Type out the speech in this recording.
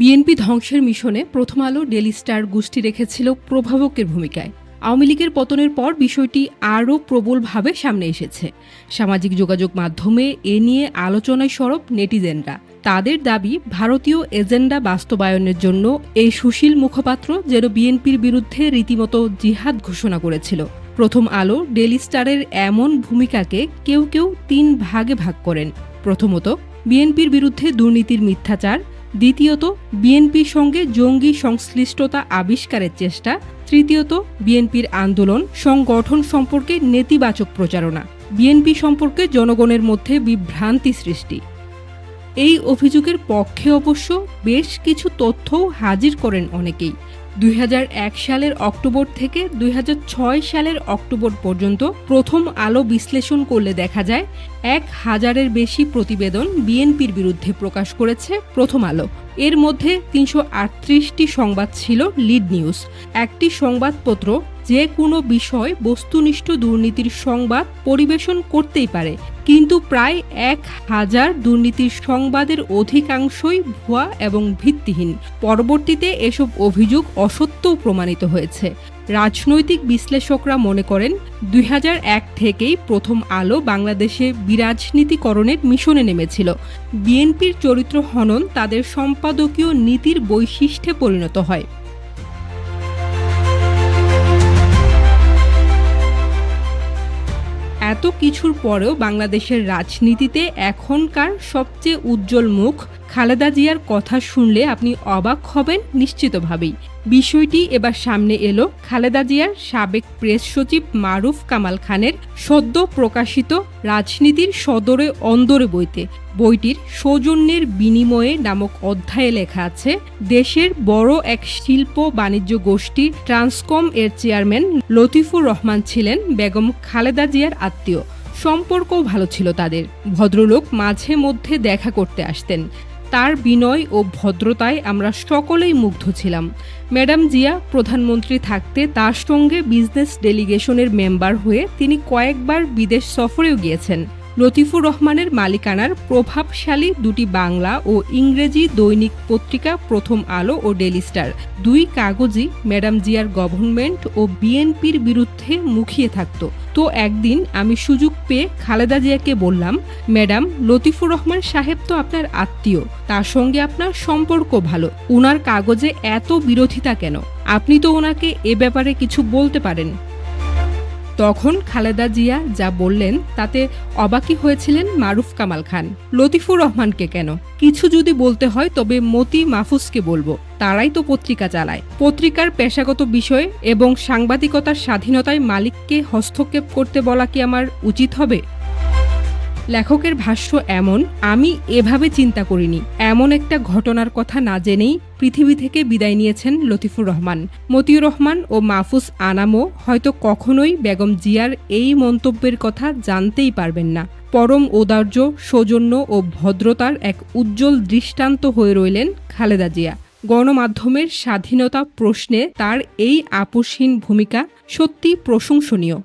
BNP ধ্বংসের মিশনে প্রথম আলো ডেলি স্টার গোষ্ঠী রেখেছিল প্রভাবকের ভূমিকায়। আওয়ামী লীগের পতনের পর বিষয়টি আরও প্রবলভাবে সামনে এসেছে। সামাজিক যোগাযোগ মাধ্যমে এ নিয়ে আলোচনায় সরব নেটিজেনরা। তাদের দাবি, ভারতীয় এজেন্ডা বাস্তবায়নের জন্য এই সুশীল মুখপাত্র যেন বিএনপির বিরুদ্ধে রীতিমতো জিহাদ ঘোষণা করেছিল। প্রথম আলো ডেলি স্টারের এমন ভূমিকাকে কেউ কেউ তিন ভাগে ভাগ করেন। প্রথমত, বিএনপির বিরুদ্ধে দুর্নীতির মিথ্যাচার দ্বিতীয়ত, বিএনপির সঙ্গে জঙ্গি সংশ্লিষ্টতা আবিষ্কারের চেষ্টা। তৃতীয়ত, বিএনপির আন্দোলন সংগঠন সম্পর্কে নেতিবাচক প্রচারণা। বিএনপি সম্পর্কে জনগণের মধ্যে বিভ্রান্তি সৃষ্টি। এই অভিযোগের পক্ষে অবশ্য বেশ কিছু তথ্যও হাজির করেন অনেকেই। দু হাজার এক সালের অক্টোবর থেকে দুই হাজার ছয় সালের অক্টোবর পর্যন্ত প্রথম আলো বিশ্লেষণ করলে দেখা যায় এক হাজারের বেশি প্রতিবেদন বিএনপির বিরুদ্ধে প্রকাশ করেছে প্রথম আলো। এর মধ্যে তিনশো সংবাদ ছিল লিড নিউজ। একটি সংবাদপত্র যে কোনো বিষয় বস্তুনিষ্ঠ দুর্নীতির সংবাদ পরিবেশন করতেই পারে, কিন্তু প্রায় এক হাজার দুর্নীতির সংবাদের অধিকাংশই ভুয়া এবং ভিত্তিহীন। পরবর্তীতে এসব অভিযোগ অসত্যও প্রমাণিত হয়েছে। রাজনৈতিক বিশ্লেষকরা মনে করেন, দুই হাজার এক থেকেই প্রথম আলো বাংলাদেশে বিরাজনীতিকরণের মিশনে নেমেছিল। বিএনপির চরিত্র হনন তাদের সম্পাদকীয় নীতির বৈশিষ্ট্যে পরিণত হয়। এত কিছুর পরেও বাংলাদেশের রাজনীতিতে এখনকার সবচেয়ে উজ্জ্বল মুখ খালেদা জিয়ার কথা শুনলে আপনি অবাক হবেন নিশ্চিতভাবেই। বিষয়টি এবার সামনে এলো খালেদা জিয়ার সাবেক প্রেস সচিব মারুফ কামাল খানের সদ্য প্রকাশিত রাজনীতির সদরে অন্দরে বইতে। বইটির সৌজন্যের বিনিময়ে নামক অধ্যায়ে লেখা আছে, দেশের বড় এক শিল্প বাণিজ্য গোষ্ঠী ট্রান্সকম এর চেয়ারম্যান লতিফুর রহমান ছিলেন বেগম খালেদা জিয়ার আত্মীয়। সম্পর্কও ভালো ছিল তাদের। ভদ্রলোক মাঝে মধ্যে দেখা করতে আসতেন। তার বিনয় ও ভদ্রতায় আমরা সকলেই মুগ্ধ ছিলাম। ম্যাডাম জিয়া প্রধানমন্ত্রী থাকতে তার সঙ্গে বিজনেস ডেলিগেশনের মেম্বার হয়ে তিনি কয়েকবার বিদেশ সফরেও গিয়েছেন। লতিফুর রহমানের মালিকানার প্রভাবশালী দুটি বাংলা ও ইংরেজি দৈনিক পত্রিকা প্রথম আলো ও ডেলি স্টার। দুই কাগজই ম্যাডাম জিয়ার গভর্নমেন্ট ও বিএনপির বিরুদ্ধে মুখিয়ে থাকত। তো একদিন আমি সুযোগ পেয়ে খালেদা জিয়াকে বললাম, ম্যাডাম, লতিফুর রহমান সাহেব তো আপনার আত্মীয়, তার সঙ্গে আপনার সম্পর্ক ভালো। উনার কাগজে এত বিরোধিতা কেন? আপনি তো ওনাকে এ ব্যাপারে কিছু বলতে পারেন। তখন খালেদা জিয়া যা বললেন তাতে অবাকি হয়েছিলেন মারুফ কামাল খান। লতিফুর রহমানকে কেন? কিছু যদি বলতে হয় তবে মতি মাহফুজকে বলব। তারাই তো পত্রিকা চালায়। পত্রিকার পেশাগত বিষয় এবং সাংবাদিকতার স্বাধীনতায় মালিককে হস্তক্ষেপ করতে বলা কি আমার উচিত হবে? লেখকের ভাষ্য এমন, আমি এভাবে চিন্তা করিনি। এমন একটা ঘটনার কথা না জেনেই পৃথিবী থেকে বিদায় নিয়েছেন লতিফুর রহমান। মতিউর রহমান ও মাহফুজ আনামও হয়তো কখনোই বেগম জিয়ার এই মন্তব্যের কথা জানতেই পারবেন না। পরম ঔদার্য, সৌজন্য ও ভদ্রতার এক উজ্জ্বল দৃষ্টান্ত হয়ে রইলেন খালেদা জিয়া। গণমাধ্যমের স্বাধীনতা প্রশ্নে তার এই আপোষহীন ভূমিকা সত্যি প্রশংসনীয়।